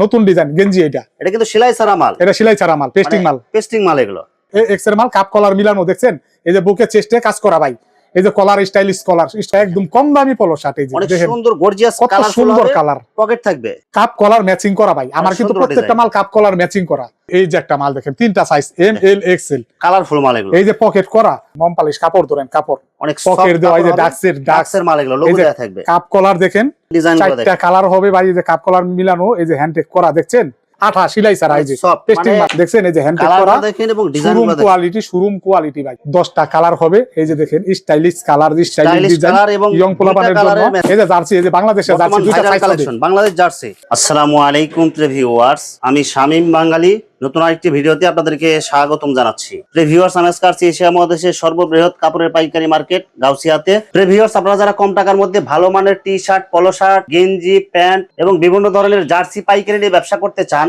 নতুন ডিজাইন গেঞ্জি এটা। এটা কিন্তু সেলাই ছাড়া মাল। এটা সেলাই ছাড়া মাল পেস্টিং মাল। পেস্টিং মাল এগুলো। এক্সের মাল কাপ কলার মিলানো দেখছেন? এই যে বুকের চেষ্টে কাজ করা ভাই। এই যে কলার স্টাইলিশ কলার একদম কম দামি পলো শার্ট এই যে সুন্দর গর্জিয়াস কত সুন্দর কালার পকেট থাকবে। কাপ কলার ম্যাচিং করা ভাই আমার কিন্তু প্রত্যেকটা মাল কাপ কলার ম্যাচিং করা। এই যে একটা মাল দেখেন তিনটা size M L X L colourful মাল এগুলো। এই যে পকেট করা মম পালিশ কাপড় ধরেন কাপড়। অনেক পকেট দেওয়া এই যে ডাক্সের ডাক্সের মাল এগুলো লোগো যে দেওয়া থাকবে। কাপ কলার দেখেন ডিজাইন চারটা কালার হবে ভাই এই যে কাপ কলার মিলানো এই যে হ্যান্ডটেক করা দেখছেন? আঠা সিলাই ছাড়া এই যে সব মানে দেখছেন? এই যে হ্যান্ডটেক করা কালার দেখেন এবং design showroom quality showroom quality ভাই। দশটা কালার হবে এই যে দেখেন স্টাইলিশ কালার স্টাইলিশ ডিজাইন এবং ইয়ং পোলাপানের জন্য colour এর match। এই যে জার্সি এই যে বাংলাদেশের জার্সি দুইটা সাইজ বাংলাদেশ জার্সি। আসসালামু আলাইকুম প্রিভিউয়ার্স আমি শামীম বাঙালি নতুন আরেকটি ভিডিওতে আপনাদেরকে স্বাগতম জানাচ্ছি। প্রিভিউয়ার্স আমি এশিয়া মহাদেশের সর্ববৃহৎ কাপড়ের পাইকারি মার্কেট, গাউসিয়াতে। প্রিভিউয়ার্স আপনারা যারা কম টাকার মধ্যে ভালো মানের টি শার্ট পলো শার্ট গেঞ্জি, প্যান্ট এবং বিভিন্ন ধরনের জার্সি পাইকারি নিয়ে ব্যবসা করতে চান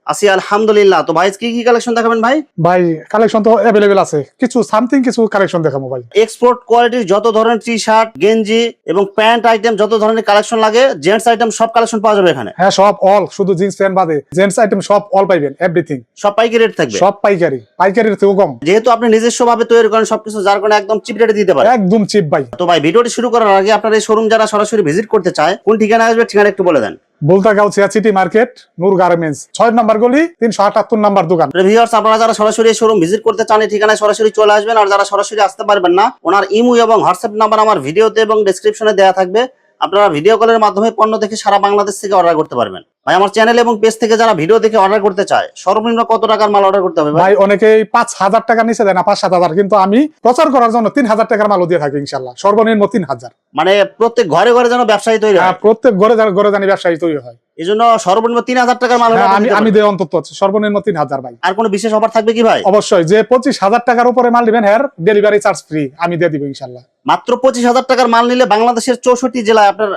আছি আলহামদুলিল্লাহ। তো ভাই কি কি কালেকশন দেখাবেন ভাই? ভাই কালেকশন তো অ্যাভেলেবেল আছে। কিছু সামথিং কিছু কালেকশন দেখাবো ভাই। এক্সপোর্ট কোয়ালিটির যত ধরনের টি শার্ট গেঞ্জি এবং প্যান্ট আইটেম যত ধরনের কালেকশন লাগে জেন্টস আইটেম সব কালেকশন পাওয়া যাবে এখানে। হ্যাঁ সব অল শুধু জিন্স প্যান্ট বাদে। জেন্টস আইটেম সব অল পাইবেন এভরিথিং সব পাইকারি রেট থাকবে? সব পাইকারি। পাইকারির থেকেও কম। যেহেতু আপনি নিজস্ব ভাবে তৈরি করেন সবকিছু যার কারণে একদম চিপ রেটে দিতে পারেন। একদম চিপ ভাই। তো ভাই ভিডিওটি শুরু করার আগে আপনার এই শোরুম যারা সরাসরি ভিজিট করতে চায় কোন ঠিকানা আসবে ঠিকানা একটু বলে দেন। বুলতাগাঁও সিয়াসিটি মার্কেট নূর গার্মেন্টস ছয় নম্বর গলি, তিনশো আটাত্তর নম্বর দোকান। ভিউয়ার্স আপনারা যারা সরাসরি শোরুম ভিজিট করতে চান ঠিকানায় সরাসরি চলে আসবেন। আর যারা সরাসরি আসতে পারবেন না, ওনার ইমু এবং হোয়াটসঅ্যাপ নাম্বার আমার ভিডিওতে এবং ডিসক্রিপশনে দেওয়া থাকবে। আপনারা ভিডিও কলের মাধ্যমে পণ্য দেখে সারা বাংলাদেশ থেকে অর্ডার করতে পারবেন। ভাই আমার চ্যানেল এবং পেজ থেকে যারা ভিডিও দেখে অর্ডার করতে চায় সর্বনিম্ন কত টাকার মাল অর্ডার করতে হবে ভাই? অনেকেই পাঁচ হাজার টাকা নিচে দেয় না পাঁচ সাত হাজার কিন্তু আমি প্রচার করার জন্য তিন হাজার টাকার মালও দিয়ে থাকি ইনশাল্লাহ সর্বনিম্ন তিন হাজার। মানে প্রত্যেক ঘরে ঘরে যেন ব্যবসায়ী তৈরি হ্যাঁ, হয় প্রত্যেক ঘরে ঘরে জানি ব্যবসায়ী তৈরি হয়। এই জন্য সর্বনিম্ন তিন হাজার টাকার মাল হ্যাঁ, আমি আমি দেয় অন্তত সর্বনিম্ন তিন হাজার ভাই। আর কোনো বিশেষ অফার থাকবে কি ভাই? অবশ্যই যে পঁচিশ হাজার টাকার উপরে মাল দিবেন হ্যাঁ ডেলিভারি চার্জ ফ্রি আমি দিয়ে দিব ইনশাল্লাহ মাত্র পঁচিশ হাজার টাকার মাল নিলে বাংলাদেশের চৌষট্টি জেলায় আপনার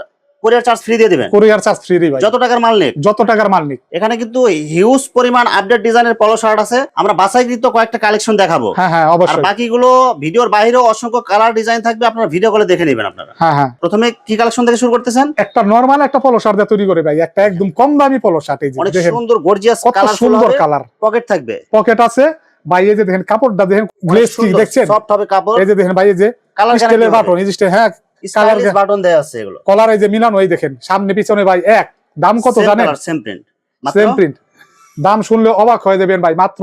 কোরিয়ার চার্জ ফ্রি দিয়ে দিবেন। কোরিয়ার চার্জ ফ্রি ভাই। যত টাকার মাল নিক। যত টাকার মাল নিক। এখানে কিন্তু হিউজ পরিমাণ আপডেট ডিজাইনের পলো শার্ট আছে। আমরা বাছাইকৃত কয়েকটা কালেকশন দেখাবো। হ্যাঁ হ্যাঁ আর বাকিগুলো ভিডিওর বাইরেও অসংখ্য কালার ডিজাইন থাকবে আপনারা ভিডিও কলে দেখে নেবেন আপনারা। হ্যাঁ হ্যাঁ। প্রথমে কি কালেকশন থেকে শুরু করতেছেন? একটা নর্মাল একটা পলো শার্ট দিয়ে তৈরি করে ভাই। একটা একদম কম দামি পলো শার্ট এই যে অনেক সুন্দর গর্জিয়াস কত সুন্দর কালার পকেট থাকবে। পকেট আছে। ভাই এই যে দেখেন কাপড়টা দেখেন গ্লেজ কি দেখছেন? সফট হবে কাপড়। এই যে দেখেন ভাই এই যে কালার বাটন এই যে হ্যাঁ কালার বাটন দেয়া আছে এগুলো। কলার এই যে মিলানো এই দেখেন সামনে পিছনে ভাই এক। দাম কত জানেন? সেম প্রিন্ট সেম প্রিন্ট দাম শুনলে অবাক হয়ে যাবেন ভাই মাত্র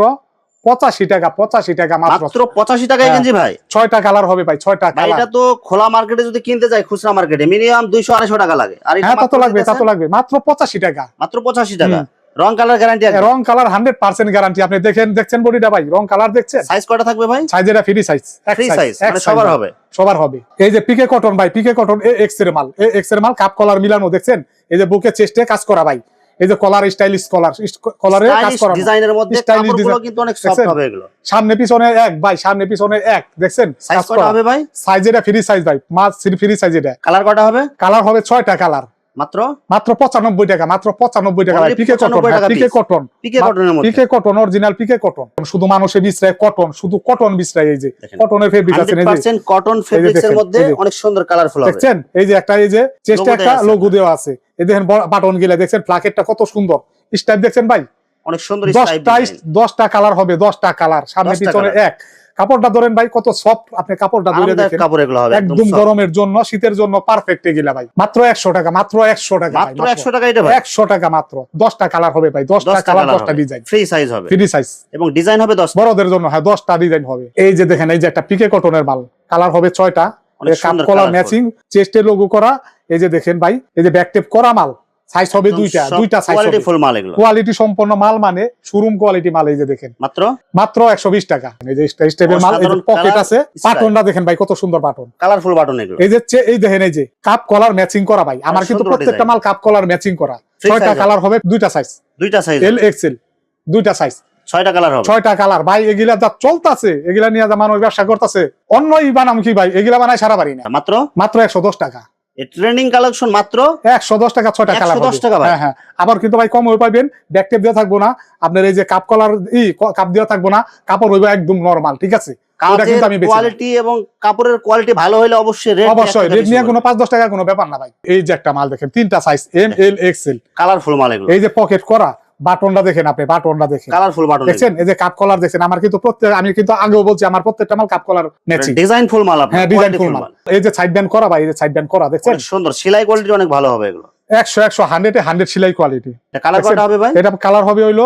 পঁচাশি টাকা পঁচাশি টাকা মাত্র। মাত্র পঁচাশি টাকায় হ্যাঁ। গেঞ্জি ভাই। ছয়টা কালার হবে ভাই ছয়টা কালার এটা তো খোলা মার্কেটে যদি কিনতে যাই খুচরা মার্কেটে মিনিমাম দুইশো আড়াইশো টাকা লাগে। আর হ্যাঁ তা তো লাগবে তা তো লাগবে মাত্র পঁচাশি টাকা। মাত্র পঁচাশি টাকা। রং কালার গ্যারান্টি আছে। রং কালার হান্ড্রেড পার্সেন্ট গ্যারান্টি আপনি দেখেন দেখছেন বডিটা ভাই রং কালার দেখছেন? সাইজ কয়টা থাকবে ভাই? সাইজ এটা ফ্রি সাইজ ফ্রি সাইজ মানে সবার হবে। সবার হবে। এই যে পিকে কটন ভাই পিকে কটন এ এক্সের মাল এ এক্সের মাল কাপ কলার মিলানো দেখছেন? এই যে বুকে চেস্টে কাজ করা ভাই। এই যে কলার স্টাইলিশ কলার কলারে কাজ করা। ডিজাইনের মধ্যে কাপড়গুলো কিন্তু অনেক সফট হবে এগুলো। সামনে পিছনে এক ভাই সামনে পিছনে এক দেখছেন? সাইজ হবে ভাই? সাইজ এটা ফ্রি সাইজ ভাই মাছ ফ্রি সাইজ এটা। কালার কটা হবে? কালার হবে ছয়টা কালার মাত্র? মাত্র পঁচানব্বই টাকা মাত্র পঁচানব্বই টাকা পিকে কটন পিকে কটন পিকে কটনের মধ্যে? Pique cotton original pique cotton শুধু মানুষে বিছরায় কটন শুধু কটন বিছরায় এই যে কটনের ফেব্রিক আছে এই যে। কটন ফেব্রিক্স এর মধ্যে অনেক সুন্দর কালারফুল দেখছেন? এই যে একটা এই যে চেস্টে Logo একটা লোগো দেওয়া আছে। এই দেখেন বাটন গিলা দেখছেন? প্লাকেটটা কত সুন্দর। স্টাইপ দেখছেন ভাই? অনেক সুন্দর দশটা দশটা কালার হবে দশটা কালার সামনে পিছনে এক। কাপড়টা ধরেন ভাই কত সফট আপনি কাপড়টা ধরে দেখেন। কাপড় এগুলো হবে একদম গরমের জন্য শীতের জন্য পারফেক্ট এগুলা ভাই। মাত্র একশো টাকা মাত্র একশো টাকা ভাই, মাত্র 100 টাকা এটা ভাই। একশো টাকা মাত্র। দশটা কালার হবে ভাই দশটা 10টা কালার কালার দশটা ডিজাইন ফ্রি সাইজ হবে। ফ্রি সাইজ এবং ডিজাইন হবে 10 বড়দের জন্য হ্যাঁ দশটা ডিজাইন হবে। এই যে দেখেন এই যে একটা পিকে কটনের মাল কালার হবে ছয়টা। সুন্দর কলার। ম্যাচিং চেস্টে লোগো করা। এই যে দেখেন ভাই এই যে ব্যাক টেপ করা মাল। সাইজ হবে দুইটা দুইটা সাইজ কোয়ালিটি ফুল মাল এগুলো। কোয়ালিটি সম্পন্ন মাল মানে শোরুম কোয়ালিটি মাল এই যে দেখেন। মাত্র? মাত্র একশো বিশ টাকা। এই যে স্টেপের মাল এই যে পকেট আছে। বাটনটা দেখেন ভাই কত সুন্দর বাটন কালারফুল বাটন এগুলো। এই যে এই দেখেন এই যে কাপ কলার ম্যাচিং করা ভাই। আমার কিন্তু প্রত্যেকটা মাল কাপ কলার ম্যাচিং করা। ছয়টা কালার হবে দুইটা সাইজ দুইটা সাইজ এল এক্সেল দুইটা সাইজ ছয়টা কালার হবে। ছয়টা কালার ভাই এগুলা যা চলতেছে এগুলা নিয়ে যা মানুষ ব্যবসা করতেছে অন্যই বানাম কি ভাই। এগুলা বানায় সারা বাড়ি না। মাত্র? মাত্র একশো দশ টাকা। ট্রেন্ডিং কালেকশন মাত্র একশো দশ টাকা ছয়টা কালার 110 টাকা হ্যাঁ হ্যাঁ। আবার কিন্তু ভাই কম হয়ে ব্যাক টেপ দেওয়া থাকব না। আপনার এই যে কাপ কলার ই কাপ দেওয়া থাকব না। কাপড় হইবে একদম নরমাল ঠিক আছে? কোয়ালিটি এবং কাপড়ের কোয়ালিটি ভালো হলে অবশ্যই রেট অবশ্যই রেট নিয়ে কোনো পাঁচ দশ টাকা কোনো ব্যাপার না ভাই। এই যে একটা মাল দেখেন তিনটা size M L XL colourful মাল এগুলো। এই যে পকেট করা বাটনটা দেখেন আপনি বাটনটা দেখেন। কালারফুল বাটন দেখছেন? এই যে কাপ কলার দেখছেন আমার কিন্তু প্রত্যেক আমি কিন্তু আগেও বলছি আমার প্রত্যেকটা মাল cup collar matching design full মাল আপনার হ্যাঁ ডিজাইন ফুল মাল। এই যে সাইড ব্যান্ড করা ভাই এই যে সাইড ব্যান্ড করা দেখছেন? সুন্দর সেলাই কোয়ালিটি অনেক ভালো হবে এগুলো। একশো একশো হান্ড্রেড হান্ড্রেড সেলাই কোয়ালিটি কালার দেখছেন? কটা হবে ভাই? এটা কালার হবে হইল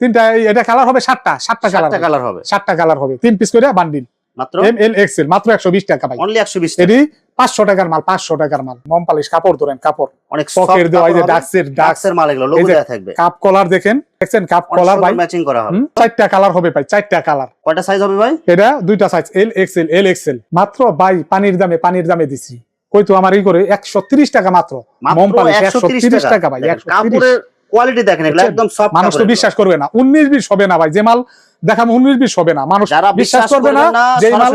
তিনটা এটা কালার হবে সাতটা সাতটা কালার চারটা কালার হবে। সাতটা কালার হবে। তিন পিস করে বান্ডিল মাত্র? এম এল এক্সেল মাত্র একশো বিশ টাকা ভাই। অনলি একশো বিশ এটি পাঁচশো টাকার মাল পাঁচশো টাকার মাল। মম পালিশ কাপড় ধরেন কাপড়। অনেক পকেট দেওয়া যে ডাক্সের ডাক্সের মাল এগুলো লোগো দেওয়া থাকবে। কাপ কলার দেখেন দেখছেন কাপ কলার ভাই? ম্যাচিং করা হবে। চারটা কালার হবে ভাই চারটা কালার কয়টা সাইজ হবে ভাই? এটা দুইটা size L XL L XL মাত্র বাই পানির দামে পানির দামে দিছি। কই তো আমার ই করে একশো তিরিশ টাকা মাত্র। মম পালিশ একশো একশো তিরিশ তিরিশ টাকা। টাকা। ভাই দেখেন, একশো তিরিশ। কাপড়ের কোয়ালিটি দেখেন এগুলো একদম সব মানুষ তো বিশ্বাস করবে না উনিশ বিশ হবে না ভাই যে মাল দেখাম উনিশ বিশ হবে না। মানুষ বিশ্বাস করবে না যে মাল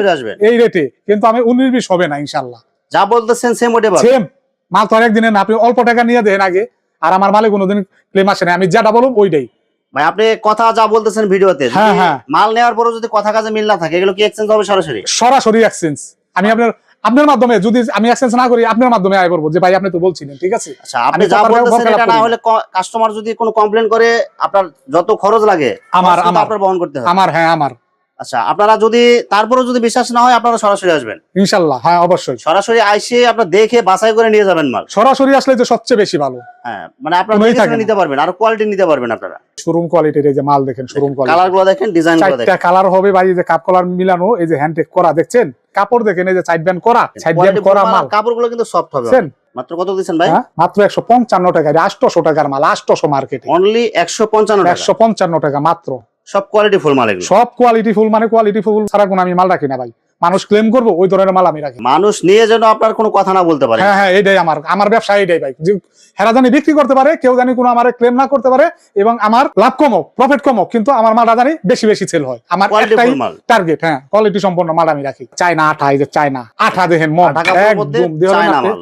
এই রেটে কিন্তু আমি উনিশ বিশ হবে না ইনশাল্লাহ যা বলতেছেন সেম ওটে সেম মাল তো একদিনে না আপনি অল্প টাকা নিয়ে দেন আগে আর আমার মালে কোনোদিন ক্লেম আসে না। আমি যেটা বলুন ওইটাই। ভাই আপনি কথা যা বলতেছেন ভিডিওতে হ্যাঁ, হ্যাঁ। মাল নেওয়ার পরও যদি কথা কাজে মিল না থাকে এগুলো কি এক্সচেঞ্জ হবে সরাসরি? সরাসরি এক্সচেঞ্জ আমি আপনার আপনার মাধ্যমে যদি আমি এক্সচেঞ্জ না করি আপনার মাধ্যমে আয় করব। যে ভাই আপনি তো বলছিলেন ঠিক আছে? আচ্ছা আপনি যা বলতেছেন এটা না হলে কাস্টমার যদি কোনো কমপ্লেন করে আপনার যত খরচ লাগে আমার- আমার। আপনার বহন করতে হবে। আমার হ্যাঁ আমার। আচ্ছা আপনারা যদি তারপরে যদি বিশ্বাস না হয় আপনারা সরাসরি আসবেন। ইনশাল্লাহ হ্যাঁ অবশ্যই। সরাসরি আইসে আপনার দেখে বাছাই করে নিয়ে যাবেন মাল। সরাসরি আসলে যে সবচেয়ে বেশি ভালো। হ্যাঁ মানে আপনারা। নিতে পারবেন আর কোয়ালিটি নিতে পারবেন আপনারা। শোরুম কোয়ালিটির এই যে মাল দেখেন শোরুম কোয়ালিটি কালারগুলো দেখেন ডিজাইনগুলো দেখেন। কালার হবে ভাই এই যে কাপ কলার মিলানো এই যে হ্যান্ডটেক করা দেখছেন? কাপড় দেখেন এই যে সাইড ব্যান্ড করা সাইড ব্যান্ড করা মাল। কাপড়গুলো কিন্তু সফট হবে। দেখছেন? মাত্র কত দিচ্ছেন ভাই? হ্যাঁ? মাত্র একশো পঞ্চান্ন টাকা আটশোশো টাকার মাল আটশোশো মার্কেটে অনলি একশো পঞ্চান্ন একশো পঞ্চান্ন টাকা মাত্র। সব কোয়ালিটি ফুল মাল সব কোয়ালিটি ফুল মানে কোয়ালিটি ফুল ছাড়া কোনো আমি মাল রাখি না ভাই। মানুষ ক্লেম করব ওই ধরনের মাল আমি রাখি। মানুষ নিয়ে যেন আপনার কোনো কথা না বলতে পারে। হ্যাঁ হ্যাঁ এইটাই আমার আমার ব্যবসা এইটাই ভাই। হেরা জানি বিক্রি করতে পারে কেউ জানি কোনো আমার ক্লেম না করতে পারে এবং আমার লাভ কমক প্রফিট কমক কিন্তু আমার মালটা জানি বেশি বেশি সেল হয়। আমার একটাই টার্গেট হ্যাঁ কোয়ালিটি সম্পন্ন মাল আমি রাখি। চায়না আঠা এই যে চায়না আঠা দেখেন মন একদম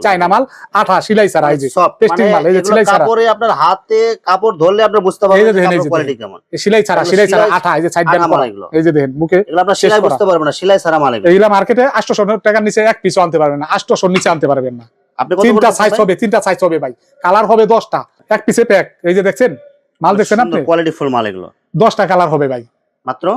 চায়না মাল। আঠা সিলাই ছাড়া এই যে সব testing মানে মাল, এই যে সেলাই ছাড়া। কাপড়ে আপনার হাতে কাপড় ধরলে আপনি বুঝতে এই পারবেন যে দেখেন, এই যে কোয়ালিটি কেমন। এই সিলাই ছাড়া এগুলো সিলাই ছাড়া আঠা এই যে সাইড ব্যান্ড। এই যে দেখেন মুখে এগুলো আপনার শেষ সেলাই বুঝতে পারবেন না সিলাই ছাড়া মাল এইগুলা মার্কেটে আটশোশো টাকার নিচে এক পিছু আনতে পারবেন না আটশোশোর নিচে আনতে পারবেন না। তিনটা সাইজ হবে তিনটা সাইজ হবে ভাই। কালার হবে দশটা এক পিসে প্যাক এই যে দেখছেন মাল দেখছেন আপনি? কোয়ালিটি ফুল মাল এগুলো। দশটা কালার হবে ভাই। মাত্র?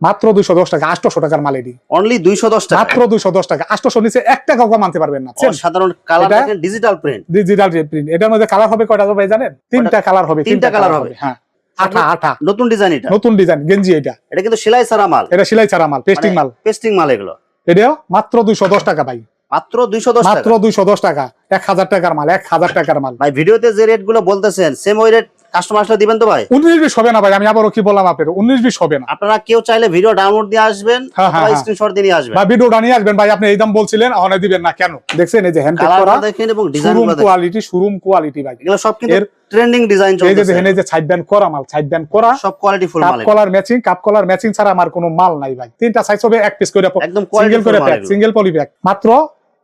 মাত্র দুইশো দশ টাকা আটশোশো টাকার মাল এটি। অনলি দুইশো দশ টাকা? মাত্র দুইশো দশ টাকা আটশোশো নিচে এক টাকাও কম আনতে পারবেন না সাধারণ colour digital print digital print এটার মধ্যে কালার হবে কয়টা হবে জানেন? তিনটা কালার হবে তিনটা colour হবে। হ্যাঁ। আঠা আঠা। নতুন ডিজাইন এটা? নতুন ডিজাইন গেঞ্জি এটা। এটা কিন্তু সেলাই ছাড়া মাল। এটা সিলাই ছাড়া মাল পেস্টিং মাল। পেস্টিং মাল এগুলো। এটাও মাত্র দুইশো দশ টাকা ভাই। মাত্র দুইশো দশ মাত্র দুইশো দশ টাকা। এক হাজার টাকার মাল এক হাজার টাকার মাল। ভাই ভিডিওতে যে রেটগুলো বলতেছেন সেম ওই রেট কাস্টমার আসলে দিবেন তো ভাই? উনিশ বিশ হবে না ভাই আমি আবারও কি বললাম আপনার উনিশ বিশ হবে না। আপনারা কেউ চাইলে ভিডিও ডাউনলোড দিয়ে আসবেন হ্যাঁ, অথবা হ্যাঁ, হ্যাঁ। স্ক্রিনশট দিয়ে নিয়ে আসবেন। বা ভিডিওটা নিয়ে আসবেন ভাই আপনি এই দাম বলছিলেন অনে দিবেন না কেন? দেখছেন এই যে হ্যান্ড করা দেখেন এবং ডিজাইন কোয়ালিটি শোরুম কোয়ালিটি ভাই। এগুলো সব কিন্তু ট্রেন্ডিং ডিজাইন এই যে দেখেন এই যে সাইড ব্যান্ড করা মাল সাইড ব্যান্ড করা সব কোয়ালিটি ফুল মাল এগুলো। Collar matching cup collar matching ছাড়া আমার কোনো মাল নাই ভাই। তিনটা সাইজ হবে এক পিস করে একদম সিঙ্গেল করে প্যাক সিঙ্গেল পলি প্যাক মাত্র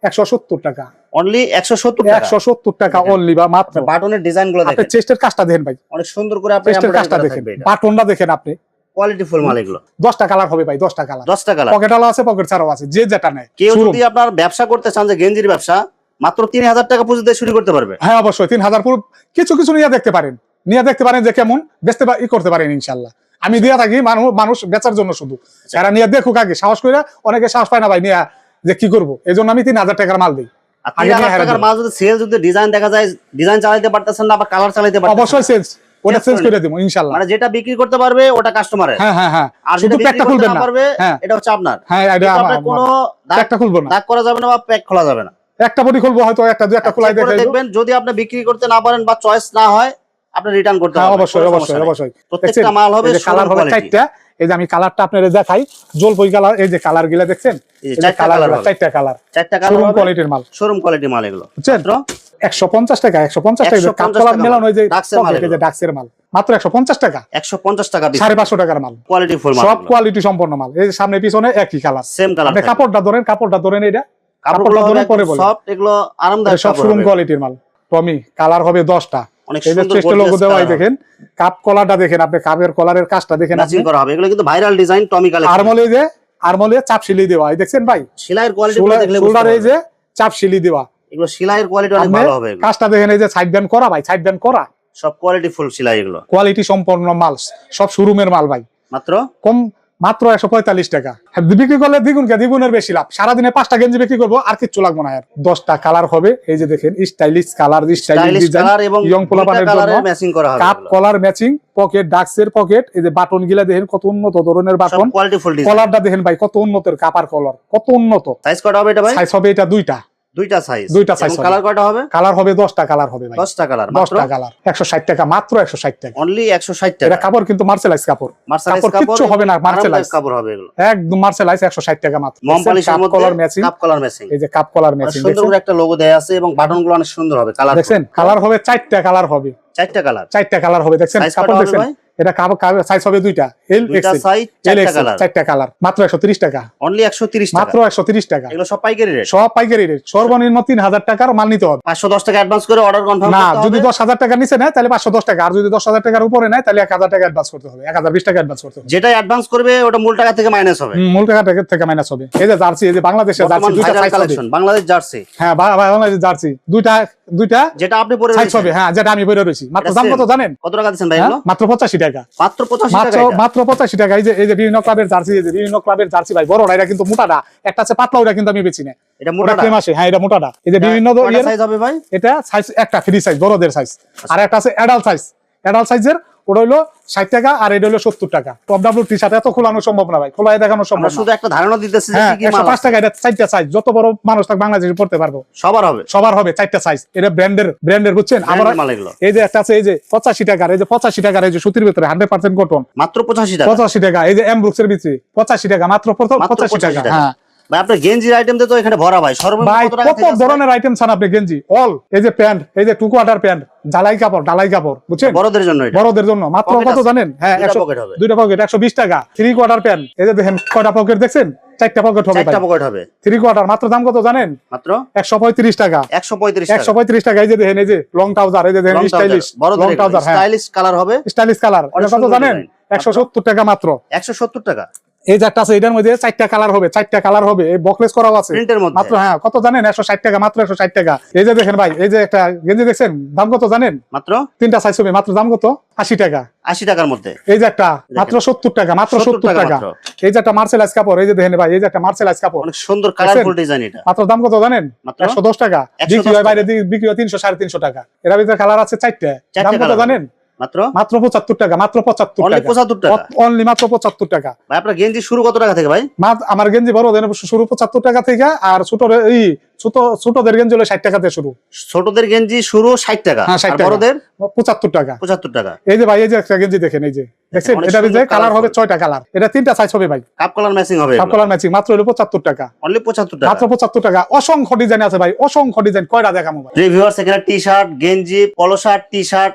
একশো সত্তর টাকা। অনলি একশো সত্তর টাকা। একশো সত্তর টাকা অনলি বা মাত্র। বাটনের ডিজাইনগুলো আপনি চেস্টের কাজটা দেখেন ভাই। অনেক সুন্দর করে আপনি চেস্টের কাজটা দেখেন। বাটনটা দেখেন আপনি। কোয়ালিটি ফুল মাল এগুলো। দশটা কালার হবে ভাই দশটা কালার দশটা কালার পকেট আলো আছে পকেট ছাড়াও আছে যে যেটা কেউ যদি আপনার ব্যবসা করতে চান যে গেঞ্জির ব্যবসা মাত্র তিন হাজার টাকা পুঁজি দিয়ে শুরু করতে পারবে। হ্যাঁ অবশ্যই তিন হাজার পুরো কিছু কিছু নিয়ে দেখতে পারেন। নিয়ে দেখতে পারেন যে কেমন বেচতে ই করতে পারেন ইনশাল্লাহ আমি দিয়া থাকি মানুষ মানুষ বেচার জন্য শুধু। যারা নিয়ে দেখুক আগে সাহস করে অনেকে সাহস পায় না ভাই নিয়ে যে কি করব? এই জন্য আমি তিন হাজার টাকার মাল দিই। আর আগে তিন হাজার নিয়ে হেরা টাকার মাল যদি সেল যদি ডিজাইন দেখা যায় ডিজাইন চালাইতে পারতেছেন না বা কালার চালাইতে পারতেছেন অবশ্যই না। ওটা চেঞ্জ করে করে দিব মানে যেটা বিক্রি করতে পারবে ওটা কাস্টমারের হ্যাঁ হ্যাঁ হ্যাঁ। আর শুধু যেটা প্যাকটা খুলবেন না না। পারবে হ্যাঁ। এটা হচ্ছে আপনার। হ্যাঁ এটা আমার কোনো প্যাকটা খুলবো না। দাগ করা যাবে না বা প্যাক খোলা যাবে না। একটা বডি খুলবো হয়তো একটা দুই একটা খোলাই দেখে দেখবেন যদি আপনি বিক্রি করতে না পারেন বা চয়েস না হয় আপনি রিটার্ন করতে হ্যাঁ পারবেন অবশ্যই অবশ্যই অবশ্যই। প্রত্যেকটা মাল হবে কালার হবে চারটা এই যে আমি কালারটা আপনার দেখাই জলপই কালার এই যে কালারগুলা দেখছেন চারটা কালার চারটা কালার চারটা কালার শোরুম কোয়ালিটির মাল। শোরুম কোয়ালিটি মাল এগুলো। বুঝছেন? টাকা টাকা কাপড় মেলানো ওই যে ডাক্সের মাল মাত্র টাকার মাল। কোয়ালিটি ফুল মাল সব কোয়ালিটি সম্পন্ন মাল। এই সামনে পিছনে একই কালার সেম কালার আপনি কাপড়টা ধরেন কাপড়টা ধরেন এটা কাপড়টা পরে বলে। সফট এগুলো আরামদায়ক সব শোরুম কোয়ালিটির মাল। টমি কালার হবে দশটা। অনেক সুন্দর লোগো দেওয়াই দেখেন দেখেন। কাপ কলারটা দেখেন আপনি কাপের কলারের কাজটা দেখেন ম্যাচিং করা হবে। এগুলো কিন্তু ভাইরাল ডিজাইন টমি কালেকশন আরমলে যে আরমলে চাপ সিলি দেওয়া এই দেখছেন ভাই? সেলাইয়ের কোয়ালিটি দেখলে শোল্ডার এই যে চাপ সিলি দেওয়া। এগুলো সেলাইয়ের কোয়ালিটি অনেক ভালো হবে কাজটা দেখেন এই যে সাইড ব্যান্ড করা ভাই সাইড ব্যান্ড করা। সব কোয়ালিটি ফুল সেলাই এগুলো। কোয়ালিটি সম্পন্ন মাল সব শোরুমের মাল ভাই। মাত্র? কম মাত্র একশো পঁয়তাল্লিশ টাকা। হ্যাঁ, বিক্রি করলে দ্বিগুণ কে? দ্বিগুণের বেশি লাভ। সারাদিনে পাঁচটা গেঞ্জি বিক্রি করব আর কিচ্ছু লাগবো না আর দশটা কালার হবে এই যে দেখেন stylish colour stylish stylish design colour young পোলাপানের জন্য কাপ কলার ম্যাচিং পকেট ডাক্সের পকেট এই যে বাটন গিলা দেখেন কত উন্নত ধরনের বাটন। কলারটা দেখেন ভাই কত উন্নতের কাপার কলার কত উন্নত। সাইজ কটা হবে এটা ভাই? সাইজ হবে এটা দুইটা। দুইটা সাইজ দুইটা হবে। কালার কয়টা হবে? কালার হবে কালার হবে ভাই। 10টা কালার কালার একশো ষাট টাকা মাত্র একশো ষাট টাকা। অনলি 160 এটা কাপড় কিন্তু মার্সেলাইজ কাপড়। মার্সেলাইজ কাপড় কিচ্ছু হবে না, মার্সেলাইজ। কাপড় হবে এগুলো। একদম মার্সেলাইজ একশো ষাট টাকা মাত্র। মম পলিশের কাপ মধ্যে collar matching cup collar matching এই যে কাপ কলার ম্যাচিং সুন্দর করে একটা লোগো দেয়া আছে এবং বাটনগুলো অনেক সুন্দর হবে কালার দেখছেন? কালার হবে চারটা কালার হবে। চারটা কালার চারটা কালার হবে দেখছেন? Size কাপড় ভাই? এটা সাইজ হবে দুইটা। এল এল চারটা কালার মাত্র একশো তিরিশ টাকা। অনলি 130 টাকা। মাত্র একশো তিরিশ টাকা। এগুলো সব পাইকারি রেট সব পাইকারি রেট সর্বনিম্ন তিন হাজার টাকার মাল নিতে হবে। 510 টাকা অ্যাডভান্স করে অর্ডার কনফার্ম না করতে যদি দশ হাজার টাকা নিচে নেয় তাহলে পাঁচশো দশ টাকা। আর যদি দশ হাজার টাকার উপরে নেয় তাহলে এক হাজার টাকা অ্যাডভান্স করতে হবে। এক হাজার বিশ টাকা অ্যাডভান্স করতে হবে। যেটা অ্যাডভান্স করবে ওটা মূল টাকা থেকে মাইনাস হবে। মূল টাকা থেকে- মাইনাস হবে। এই যে জার্সি এই যে বাংলাদেশের জার্সি দুইটা সাইজ কালেকশন বাংলাদেশ জার্সি। হ্যাঁ বা- বা- বাংলাদেশের জার্সি। দুইটা দুইটা যেটা আপনি পরে সাইজ হবে। হ্যাঁ যেটা আমি বলে রয়েছি। মাত্র দাম কত জানেন? কত টাকা দিচ্ছেন ভাই হ্যাঁ? মাত্র পঁচাশি টাকা মাত্র 85 মাত্র টাকা মাত্র পঁচাশি টাকা। এই যে এই যে বিভিন্ন ক্লাবের জার্সি এই যে বিভিন্ন ক্লাবের জার্সি ভাই বড় এটা কিন্তু মোটাটা। একটা আছে পাতলা ওটা কিন্তু আমি বেছি না এটা মোটা ক্লেম আসে হ্যাঁ এটা মোটাটা। এই যে বিভিন্ন সাইজ হবে ভাই? এটা সাইজ একটা ফ্রি সাইজ বড়দের সাইজ আর একটা আছে অ্যাডাল্ট সাইজ অ্যাডাল্ট সাইজের ওটা হলো ষাট টাকা আর এটা হলো সত্তর টাকা। টপ ডাবল টি শার্ট এত খোলানো সম্ভব না ভাই খোলায় দেখানো সম্ভব শুধু একটা ধারণা দিতেছি হ্যাঁ কি কি একশো পাঁচ টাকা এটা চারটা সাইজ যত বড় মানুষ থাক বাংলাদেশে পড়তে পারব। সবার হবে। সবার হবে চারটা সাইজ এটা ব্র্যান্ডের ব্র্যান্ডের বুঝছেন? আমরা এই যে একটা আছে এই যে পঁচাশি টাকার এই যে পঁচাশি টাকার এই যে সুতির ভিতরে হান্ড্রেড পার্সেন্ট কটন মাত্র 85 টাকা। পঁচাশি টাকা এই যে এমব্রুক্স এর ভিতরে। পঁচাশি টাকা মাত্র পঁচাশি টাকা। টাকা। হ্যাঁ। ভাই আপনার গেঞ্জির আইটেম তো এখানে ভরা ভাই। সর্বনিম্ন কত টাকা কত থেকে আছে? ধরনের আইটেম ছান আপনি গেঞ্জি? অল এই যে প্যান্ট এই যে টু কোয়ার্টার প্যান্ট ঢালাই কাপড় ঢালাই কাপড় বুঝছেন? বড়দের জন্য বড়দের জন্য। মাত্র কত জানেন? হ্যাঁ একশো। দুইটা পকেট একশো বিশ টাকা। থ্রি কোয়ার্টার প্যান্ট এই যে দেখেন কয়টা পকেট দেখছেন? চারটা পকেট হবে চারটা পকেট হবে। থ্রি কোয়ার্টার মাত্র দাম কত জানেন? মাত্র? একশো পঁয়ত্রিশ টাকা। 135 একশো টাকা টাকা এই যে দেখেন এই যে লং ট্রাউজার এই যে দেখেন stylish long trouser stylish colour হবে। স্টাইলিশ কালার কত জানেন? design। একশো সত্তর টাকা মাত্র। 170 টাকা। এই যে একটা আছে এটার মধ্যে চারটা কালার হবে চারটা কালার হবে এই বকলেস করাও আছে। মাত্র হ্যাঁ কত জানেন? একশো ষাট টাকা মাত্র একশো ষাট টাকা। এই যে দেখেন ভাই এই যে একটা গেঞ্জি দেখছেন? দাম কত জানেন? মাত্র? তিনটা সাইজ হবে মাত্র দাম কত? আশি টাকা। 80 টাকার মধ্যে। এই যে একটা মাত্র সত্তর টাকা মাত্র সত্তর টাকা এই যে একটা মার্সেলাইজ কাপড় এই যে দেখেন ভাই এই যে একটা মার্সেলাইজ কাপড়। অনেক সুন্দর কালারফুল ডিজাইন এটা। মাত্র দাম কত জানেন? একশো দশ টাকা। বিক্রি হয় বাইরে বিক্রি হয় তিনশো সাড়ে তিনশো টাকা। এর ভিতরে কালার আছে চারটে। দাম কত জানেন? মাত্র? মাত্র টাকা মাত্র পঁচাত্তর অনলি টাকা। 75 টাকা? অনলি মাত্র টাকা। ভাই আপনার গেঞ্জি শুরু কত টাকা থেকে ভাই? আমার গেঞ্জি বড় শুরু পঁচাত্তর টাকা থেকে আর ছোট এই ছোট ছোটদের গেঞ্জি হলো ষাট টাকা থেকে শুরু। ছোটদের গেঞ্জি শুরু 60 টাকা হ্যাঁ, 60 আর টাকা। বড়দের? পঁচাত্তর টাকা। 75 টাকা। এই যে ভাই এই যে একটা গেঞ্জি দেখেন এই যে। দেখছেন? এটা যে কালার হবে কালার এটা তিনটা সাইজ হবে ভাই। কাপ কালার ম্যাচিং হবে সব কালার ম্যাচিং মাত্র হলো পঁচাত্তর টাকা। অনলি 75 টাকা। মাত্র পঁচাত্তর টাকা। অসংখ্য ডিজাইন আছে ভাই অসংখ্য ডিজাইন কয়টা দেখামো ভাই? রিভিউয়ার্স এখানে টি শার্ট গেঞ্জি পলো শার্ট টি শার্ট